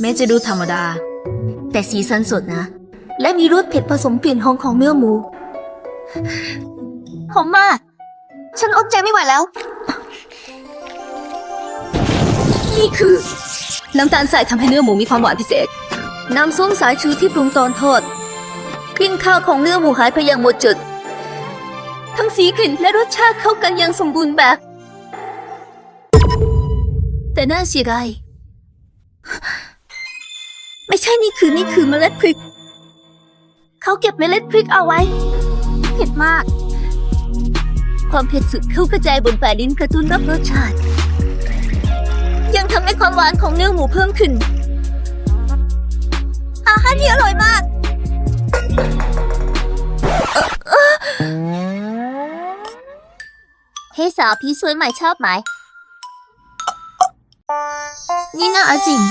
แม้จะดูธรรมดา แต่สีสันสดนะ และมีรสเผ็ดผสมกลิ่นหอมของเนื้อหมูหอมมาก ฉันอดใจไม่ไหวแล้ว นี่คือน้ำตาลทรายทำให้เนื้อหมูมีความหวานพิเศษ น้ำส้มสายชูที่ปรุงตอนทอดกลิ่นข้าวของเนื้อหมูหายไปอย่างหมดจด ทั้งสีกลิ่นและรสชาติเข้ากันอย่างสมบูรณ์แบบ แต่น่าเสียดาย ไม่ใช่นี่คือนี่คือเมล็ดพริก เขาเก็บเมล็ดพริกเอาไว้เผ็ดมาก ความเผ็ดสุดเข้ากระจายบนแผ่นดินกระตุ้นรับรสชาติ ยังทำให้ความหวานของเนื้อหมูเพิ่มขึ้น อาหารนี่อร่อยมากเฮ้สาวพี่สวยใหม่ชอบไหม นี่น่าจริง